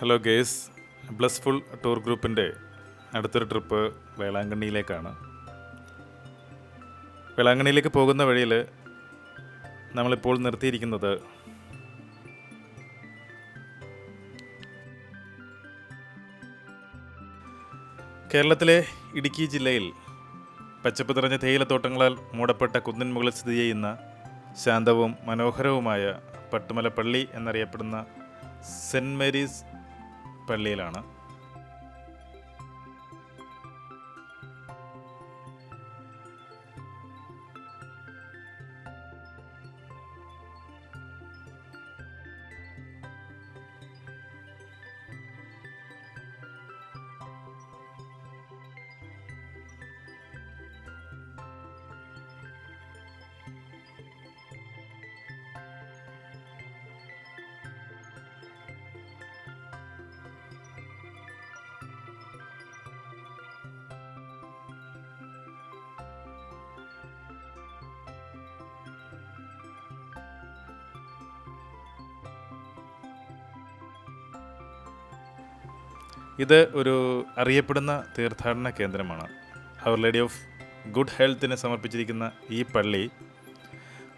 Hello guys ബ്ലസ്ഫുൾ tour ഗ്രൂപ്പിന്റെ അടുത്തൊരു trip വേളാങ്കണ്ണിയിലേക്കാണ്. വേളാങ്കണ്ണിയിലേക്ക് പോകുന്ന വഴിയിൽ നമ്മളിപ്പോൾ നിർത്തിയിരിക്കുന്നത് കേരളത്തിലെ ഇടുക്കി ജില്ലയിൽ പച്ചപ്പ് നിറഞ്ഞ തേയിലത്തോട്ടങ്ങളാൽ മൂടപ്പെട്ട കുന്നിൻ മുകളിൽ സ്ഥിതി ചെയ്യുന്ന ശാന്തവും മനോഹരവുമായ പട്ടുമലപ്പള്ളി എന്നറിയപ്പെടുന്ന സെന്റ് മേരീസ് പള്ളിയിലാണ്. ഇത് ഒരു അറിയപ്പെടുന്ന തീർത്ഥാടന കേന്ദ്രമാണ്. അവർ ലേഡി ഓഫ് ഗുഡ് ഹെൽത്തിന് സമർപ്പിച്ചിരിക്കുന്ന ഈ പള്ളി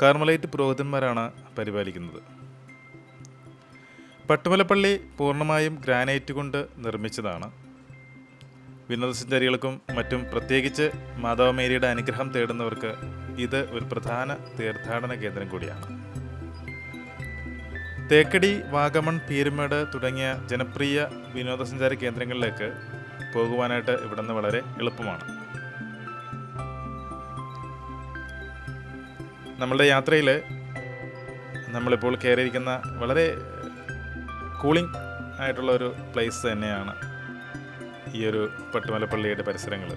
കാർമലൈറ്റ് പുരോഹിതന്മാരാണ് പരിപാലിക്കുന്നത്. പട്ടുമലപ്പള്ളി പൂർണമായും ഗ്രാനൈറ്റ് കൊണ്ട് നിർമ്മിച്ചതാണ്. വിനോദസഞ്ചാരികൾക്കും മറ്റും പ്രത്യേകിച്ച് മാതാവ് മേരിയുടെ അനുഗ്രഹം തേടുന്നവർക്ക് ഇത് ഒരു പ്രധാന തീർത്ഥാടന കേന്ദ്രം കൂടിയാണ്. തേക്കടി വാഗമൺ പീരുമേട് തുടങ്ങിയ ജനപ്രിയ വിനോദസഞ്ചാര കേന്ദ്രങ്ങളിലേക്ക് പോകുവാനായിട്ട് ഇവിടുന്ന് വളരെ എളുപ്പമാണ്. നമ്മളുടെ യാത്രയിൽ നമ്മളിപ്പോൾ കയറിയിരിക്കുന്ന വളരെ കൂളിംഗ് ആയിട്ടുള്ള ഒരു പ്ലേസ് തന്നെയാണ് ഈ ഒരു പട്ടുമലപ്പള്ളിയുടെ പരിസരങ്ങൾ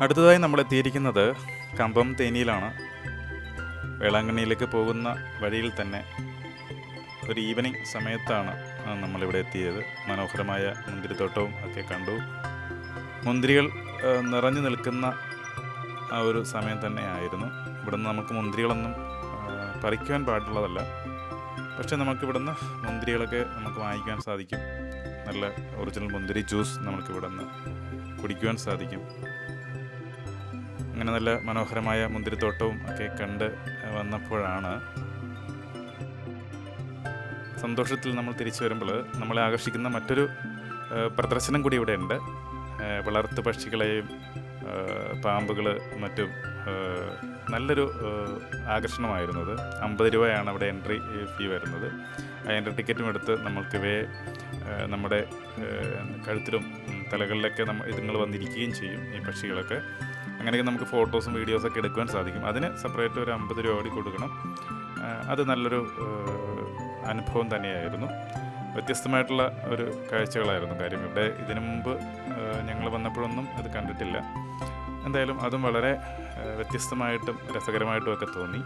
അടുത്തതായി നമ്മൾ എത്തിയിരിക്കുന്നത് കമ്പം തേനിയിലാണ്. വേളാങ്കണ്ണിയിലേക്ക് പോകുന്ന വഴിയിൽ തന്നെ ഒരു ഈവനിങ് സമയത്താണ് നമ്മളിവിടെ എത്തിയത്. മനോഹരമായ മുന്തിരിത്തോട്ടവും ഒക്കെ കണ്ടു. മുന്തിരികൾ നിറഞ്ഞു നിൽക്കുന്ന ആ ഒരു സമയം തന്നെയായിരുന്നു. ഇവിടുന്ന് നമുക്ക് മുന്തിരികളൊന്നും പറിക്കുവാൻ പാടുള്ളതല്ല. പക്ഷെ നമുക്കിവിടുന്ന് മുന്തിരികളൊക്കെ നമുക്ക് വാങ്ങിക്കാൻ സാധിക്കും. നല്ല ഒറിജിനൽ മുന്തിരി ജ്യൂസ് നമുക്കിവിടുന്ന് കുടിക്കുവാൻ സാധിക്കും. അങ്ങനെ നല്ല മനോഹരമായ മുന്തിരിത്തോട്ടവും ഒക്കെ കണ്ട് വന്നപ്പോഴാണ് സന്തോഷത്തിൽ നമ്മൾ തിരിച്ചു വരുമ്പോൾ നമ്മളെ ആകർഷിക്കുന്ന മറ്റൊരു പ്രദർശനം കൂടി ഇവിടെ ഉണ്ട്. വളർത്ത് പക്ഷികളെയും പാമ്പുകൾ മറ്റും നല്ലൊരു ആകർഷണമായിരുന്നത്. അമ്പത് രൂപയാണ് അവിടെ എൻട്രി ഫീ വരുന്നത്. ആ എൻട്രി ടിക്കറ്റും എടുത്ത് നമ്മൾക്ക് ഇവയെ നമ്മുടെ കഴുത്തിലും തലകളിലൊക്കെ നമ്മൾ ഇതുങ്ങൾ വന്നിരിക്കുകയും ചെയ്യും ഈ പക്ഷികളൊക്കെ. അങ്ങനെയൊക്കെ നമുക്ക് ഫോട്ടോസും വീഡിയോസൊക്കെ എടുക്കുവാൻ സാധിക്കും. അതിന് സെപ്പറേറ്റ് ഒരു അമ്പത് രൂപ കൂടി കൊടുക്കണം. അത് നല്ലൊരു അനുഭവം തന്നെയായിരുന്നു. വ്യത്യസ്തമായിട്ടുള്ള ഒരു കാഴ്ചകളായിരുന്നു കാര്യം. ഇവിടെ ഇതിനു മുമ്പ് ഞങ്ങൾ വന്നപ്പോഴൊന്നും അത് കണ്ടിട്ടില്ല. എന്തായാലും അതും വളരെ വ്യത്യസ്തമായിട്ടും രസകരമായിട്ടും ഒക്കെ തോന്നി.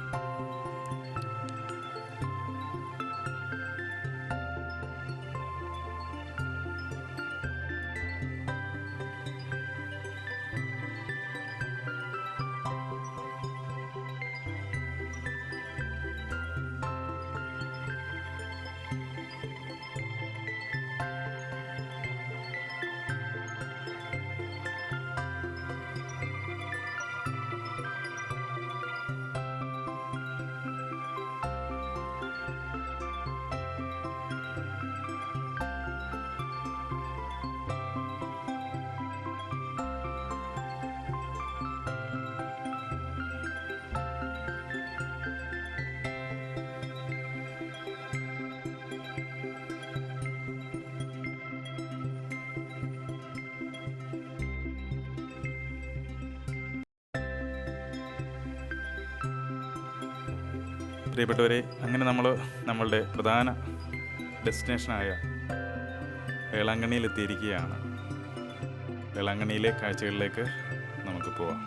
പ്രിയപ്പെട്ടവരെ അങ്ങനെ നമ്മൾ നമ്മളുടെ പ്രധാന ഡെസ്റ്റിനേഷനായ വേളാങ്കണ്ണിയിൽ എത്തിയിരിക്കുകയാണ് വേളാങ്കണ്ണിയിലെ കാഴ്ചകളിലേക്ക് നമുക്ക് പോവാം.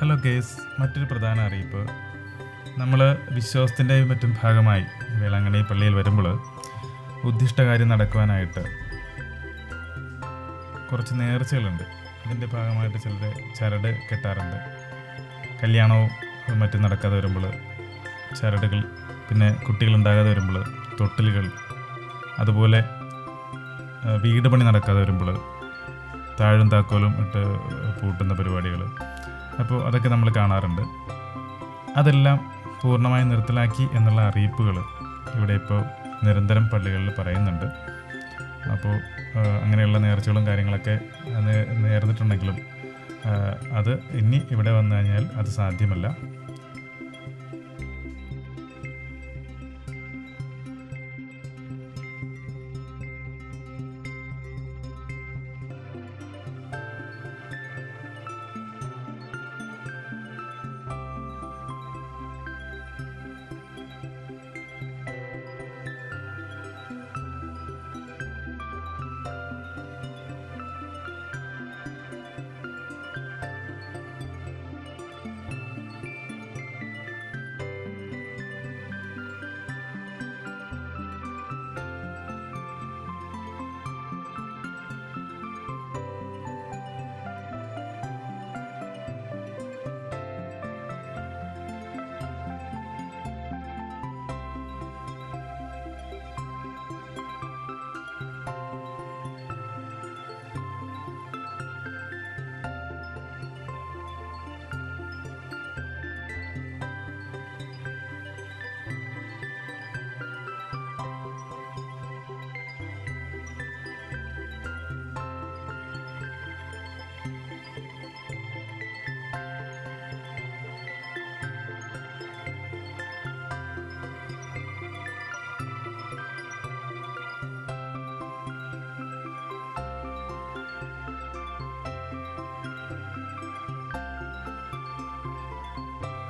ഹലോ ഗേസ് മറ്റൊരു പ്രധാന അറിയിപ്പ്. നമ്മൾ വിശ്വാസത്തിന്റെയും മറ്റും ഭാഗമായി വേളാങ്കണ്ണി പള്ളിയിൽ വരുമ്പോൾ ഉദ്ദിഷ്ട കാര്യം നടക്കുവാനായിട്ട് കുറച്ച് നേർച്ചകളുണ്ട്. അതിന്റെ ഭാഗമായിട്ട് ചിലർ ചരട് കെട്ടാറുണ്ട്. കല്യാണവും മറ്റും നടക്കാതെ വരുമ്പോൾ ചരടുകൾ പിന്നെ കുട്ടികളുണ്ടാകാതെ വരുമ്പോൾ തൊട്ടിലുകൾ അതുപോലെ വീട് പണി നടക്കാതെ വരുമ്പോൾ താഴും താക്കോലും ഇട്ട് പൂട്ടുന്ന പരിപാടികൾ അപ്പോൾ അതൊക്കെ നമ്മൾ കാണാറുണ്ട്. അതെല്ലാം പൂർണമായി നിർത്തലാക്കി എന്നുള്ള അറിയിപ്പുകൾ ഇവിടെ ഇപ്പോൾ നിരന്തരം പള്ളികളിൽ പറയുന്നുണ്ട്. അപ്പോൾ അങ്ങനെയുള്ള നേർച്ചകളും കാര്യങ്ങളൊക്കെ നേർന്നിട്ടുണ്ടെങ്കിലും അത് ഇനി ഇവിടെ വന്നു കഴിഞ്ഞാൽ അത് സാധ്യമല്ല.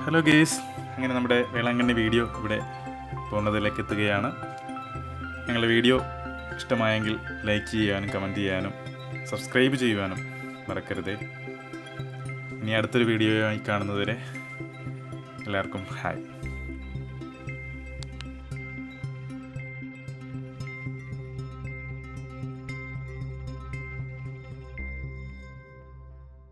ഹലോ ഗേസ് അങ്ങനെ നമ്മുടെ വേളാങ്കണ്ണി വീഡിയോ ഇവിടെ പൂർണതയിലേക്ക് എത്തുകയാണ്. ഞങ്ങളുടെ വീഡിയോ ഇഷ്ടമായെങ്കിൽ ലൈക്ക് ചെയ്യാനും കമന്റ് ചെയ്യാനും സബ്സ്ക്രൈബ് ചെയ്യുവാനും മറക്കരുത്. ഇനി അടുത്തൊരു വീഡിയോയുമായി കാണുന്നതുവരെ എല്ലാവർക്കും ഹായ്